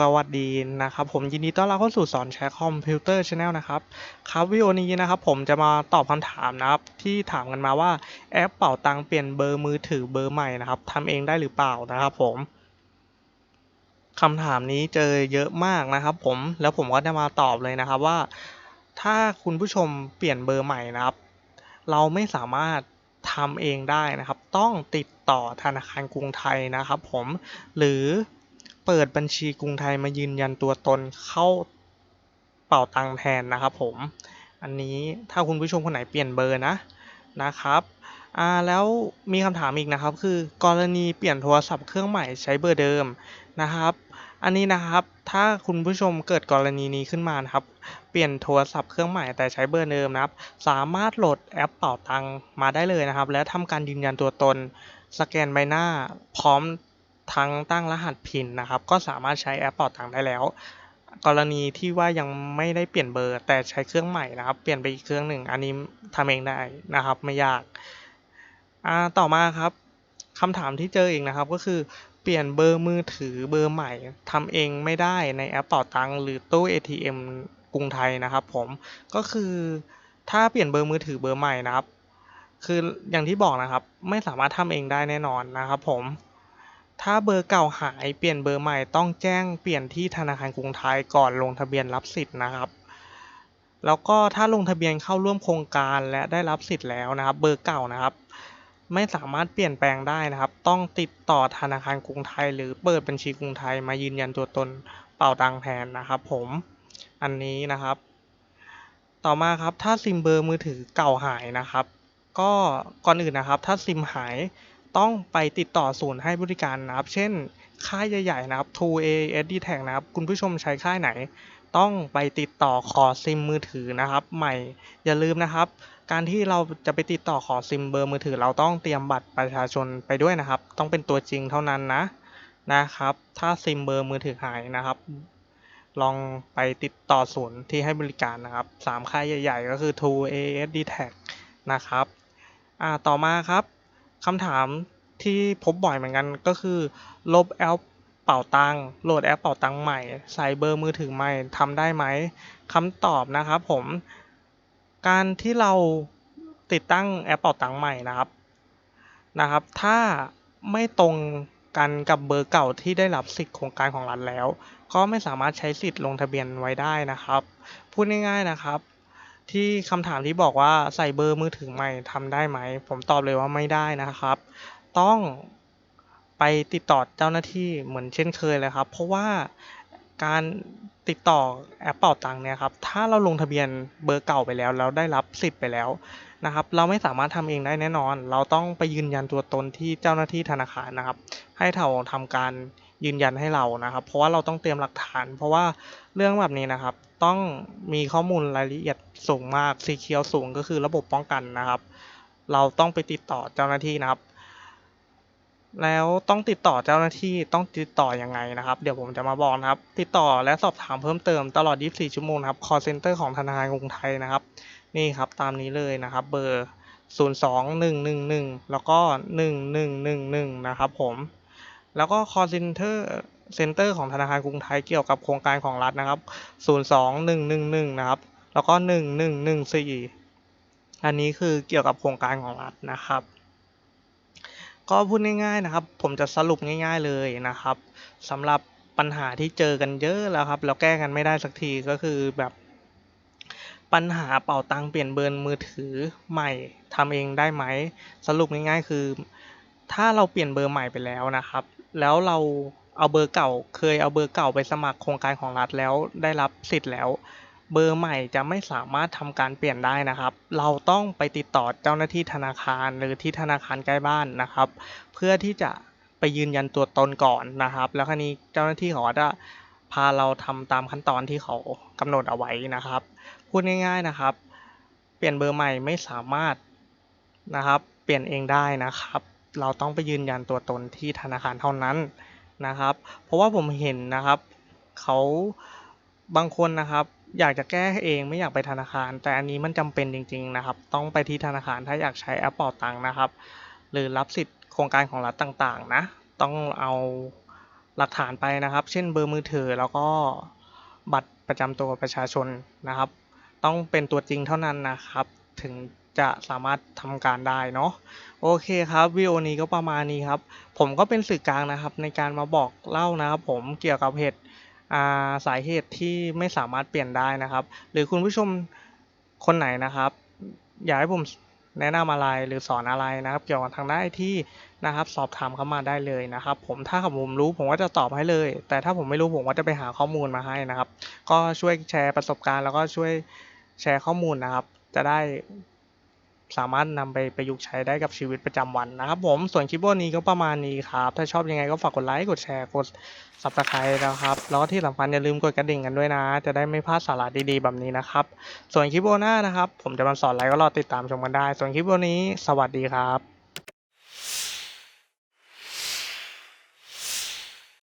สวัสดีนะครับผมยินดีต้อนรับเข้าสู่สอนใช้คอมพิวเตอร์ชาแนลนะครับครับวิดีโอนี้นะครับผมจะมาตอบคำถามนะครับที่ถามกันมาว่าแอปเป่าตังเปลี่ยนเบอร์มือถือเบอร์ใหม่นะครับทำเองได้หรือเปล่านะครับผมคำถามนี้เจอเยอะมากนะครับผมแล้วผมก็จะมาตอบเลยนะครับว่า ถ้าคุณผู้ชมเปลี่ยนเบอร์ใหม่นะครับ เราไม่สามารถทำเองได้นะครับ ต้องติดต่อธนาคารกรุงไทยนะครับ ผมหรือ เปิดบัญชีกรุงไทยมายืนยันตัวตนเข้าเป่าตังแทนนะครับผม อันนี้ถ้าคุณผู้ชมคนไหนเปลี่ยนเบอร์นะนะครับอ่าแล้วมีคำถามอีกนะครับ คือกรณีเปลี่ยนโทรศัพท์เครื่องใหม่ใช้เบอร์เดิมนะครับอันนี้นะครับ ถ้าคุณผู้ชมเกิดกรณีนี้ขึ้นมานะครับ เปลี่ยนโทรศัพท์เครื่องใหม่แต่ใช้เบอร์เดิมนะครับ สามารถโหลดแอปเป่าตังมาได้เลยนะครับ แล้วทำการยืนยันตัวตน สแกนใบหน้า พร้อม ทั้งตั้งรหัสพินนะครับ ก็สามารถใช้แอปเป่าตังค์ได้แล้ว กรณีที่ว่ายังไม่ได้เปลี่ยนเบอร์ แต่ใช้เครื่องใหม่นะครับ เปลี่ยนไปอีกเครื่องหนึ่งอันนี้ทำเองได้นะครับ ไม่ยากาต่อมาครับคำถามที่เจออีกนะครับก็คือเปลี่ยนเบอร์มือถือเบอร์ใหม่ทำเองไม่ได้ในแอปเป่าตังค์หรือตู้ ATM กรุงไทยนะครับ ผมก็คือถ้าเปลี่ยนเบอร์มือถือเบอร์ใหม่นะครับ คืออย่างที่บอกนะครับ ไม่สามารถทำเองได้แน่นอนนะครับ ผม ถ้าเบอร์เก่าหายเปลี่ยนเบอร์ใหม่ต้องแจ้งเปลี่ยนที่ธนาคารกรุงไทยก่อนลงทะเบียนรับสิทธิ์นะครับ แล้วก็ถ้าลงทะเบียนเข้าร่วมโครงการและได้รับสิทธิ์แล้วนะครับ เบอร์เก่านะครับ ไม่สามารถเปลี่ยนแปลงได้นะครับ ต้องติดต่อธนาคารกรุงไทย หรือเปิดบัญชีกรุงไทยมายืนยันตัวตนเป่าตังแทนนะครับผมอันนี้นะครับ ต่อมาครับถ้าซิมเบอร์มือถือเก่าหายนะครับ ก็ก่อนอื่นนะครับ ถ้าซิมหาย ต้องไปติดต่อศูนย์ให้บริการนะครับ เช่น ค่ายใหญ่ๆนะครับ 2A SD Tag นะครับ คุณผู้ชมใช้ค่ายไหน ต้องไปติดต่อขอซิมมือถือนะครับ ใหม่ อย่าลืมนะครับ การที่เราจะไปติดต่อขอซิมเบอร์มือถือ เราต้องเตรียมบัตรประชาชนไปด้วยนะครับ ต้องเป็นตัวจริงเท่านั้นนะนะครับ ถ้าซิมเบอร์มือถือหายนะครับ ลองไปติดต่อศูนย์ที่ให้บริการนะครับสามค่ายใหญ่ ๆ ก็คือ 2A SD Tag นะครับ อ่า ต่อมาครับ คำถามที่พบบ่อยเหมือนกันก็คือ ลบแอปเป่าตังค์โหลดแอปเป่าตังค์ใหม่ ใส่เบอร์มือถือใหม่ทำได้ไหมคำตอบนะครับผม การที่เราติดตั้งแอปเป่าตังค์ใหม่นะครับนะครับ ถ้าไม่ตรงกันกับเบอร์เก่าที่ได้รับสิทธิ์โครงการของรัฐแล้ว ก็ไม่สามารถใช้สิทธิ์ลงทะเบียนไว้ได้นะครับ พูดง่ายๆนะครับ ที่คำถามที่บอกว่าใส่เบอร์มือถือใหม่ทำได้ไหม ผมตอบเลยว่าไม่ได้นะครับ ต้องไปติดต่อเจ้าหน้าที่เหมือนเช่นเคยเลยครับ เพราะว่าการติดต่อแอปเป่าตังค์เนี่ยครับ ถ้าเราลงทะเบียนเบอร์เก่าไปแล้วแล้วได้รับสิทธิ์ไปแล้วนะครับ เราไม่สามารถทำเองได้แน่นอน เราต้องไปยืนยันตัวตนที่เจ้าหน้าที่ธนาคารนะครับ ให้เขาทำการ ยืนยันให้เรานะครับ เพราะว่าเราต้องเตรียมหลักฐาน เพราะว่าเรื่องแบบนี้นะครับ ต้องมีข้อมูลรายละเอียดสูงมากซีเคียวสูงก็คือระบบป้องกันนะครับ เราต้องไปติดต่อเจ้าหน้าที่นะครับ แล้วต้องติดต่อเจ้าหน้าที่ต้องติดต่อยังไงนะครับ เดี๋ยวผมจะมาบอกนะครับ ติดต่อและสอบถามเพิ่มเติมตลอด 24 ชั่วโมงครับ call center ของธนาคารกรุงไทยนะครับ นี่ครับตามนี้เลยนะครับ เบอร์ 02111 แล้วก็ 1111 นะครับผม แล้วก็ call center center ของธนาคารกรุงไทยเกี่ยวกับโครงการของรัฐนะครับ 02111 นะครับ แล้วก็ 1114 อันนี้คือเกี่ยวกับโครงการของรัฐนะครับ ก็พูดง่ายๆนะครับ ผมจะสรุปง่าย ๆเลยนะครับสำหรับปัญหาที่เจอกันเยอะแล้วครับ แล้วแก้กันไม่ได้สักทีก็คือแบบปัญหาเป่าตังเปลี่ยนเบอร์มือถือใหม่ทำเองได้ไหม สรุปง่ายๆคือ ถ้าเราเปลี่ยนเบอร์ใหม่ไปแล้วนะครับ แล้วเราเอาเบอร์เก่า เคยเอาเบอร์เก่าไปสมัครโครงการของรัฐแล้วได้รับสิทธิ์แล้ว เบอร์ใหม่จะไม่สามารถทำการเปลี่ยนได้นะครับ เราต้องไปติดต่อเจ้าหน้าที่ธนาคารหรือที่ธนาคารใกล้บ้านนะครับ เพื่อที่จะไปยืนยันตัวตนก่อนนะครับ แล้วคราวนี้เจ้าหน้าที่เขาจะพาเราทำตามขั้นตอนที่เขากำหนดเอาไว้นะครับ พูดง่าย ๆนะครับ เปลี่ยนเบอร์ใหม่ไม่สามารถนะครับ เปลี่ยนเองได้นะครับ เราต้องไปยืนยันตัวตนที่ธนาคารเท่านั้นนะครับ เพราะว่าผมเห็นนะครับเขาบางคนนะครับ อยากจะแก้เองไม่อยากไปธนาคาร แต่อันนี้มันจำเป็นจริง ๆนะครับ ต้องไปที่ธนาคารถ้าอยากใช้แอปเป่าตังค์นะครับ หรือรับสิทธิ์โครงการของรัฐต่างๆ นะ ต้องเอาหลักฐานไปนะครับ เช่นเบอร์มือถือแล้วก็บัตรประจำตัวประชาชนนะครับ ต้องเป็นตัวจริงเท่านั้นนะครับ ถึง จะสามารถทำการได้เนาะโอเคครับวิดีโอนี้ก็ประมาณนี้ครับ ผมก็เป็นสื่อกลางนะครับ ในการมาบอกเล่านะครับผมเกี่ยวกับเหตุาสาเหตุที่ไม่สามารถเปลี่ยนได้นะครับ หรือคุณผู้ชมคนไหนนะครับ อยากให้ผมแนะนำอะไรหรือสอนอะไรนะครับ เกี่ยวกับทางด้านไอที่นะครับ สอบถามเข้ามาได้เลยนะครับ ผมถ้าผมรู้ผมก็จะตอบให้เลย แต่ถ้าผมไม่รู้ผมก็จะไปหาข้อมูลมาให้นะครับ ก็ช่วยแชร์ประสบการณ์ แล้วก็ช่วยแชร์ข้อมูลนะครับ จะได้ สามารถนำไปประยุกต์ใช้ได้กับชีวิตประจำวันนะครับผมส่วนคลิปวันนี้ก็ประมาณนี้ครับ ถ้าชอบยังไงก็ฝากกดไลค์กดแชร์กด s u b สไครต์นะครับ แล้วที่สำคัญอย่าลืมกดกระดิ่งกันด้วยนะ จะได้ไม่พลาดสาระดีๆแบบนี้นะครับ ส่วนคลิปวันหน้านะครับ ผมจะมาสอนอะไรก็รอติดตามชมกันได้ ส่วนคลิปวันนี้ สวัสดีครับ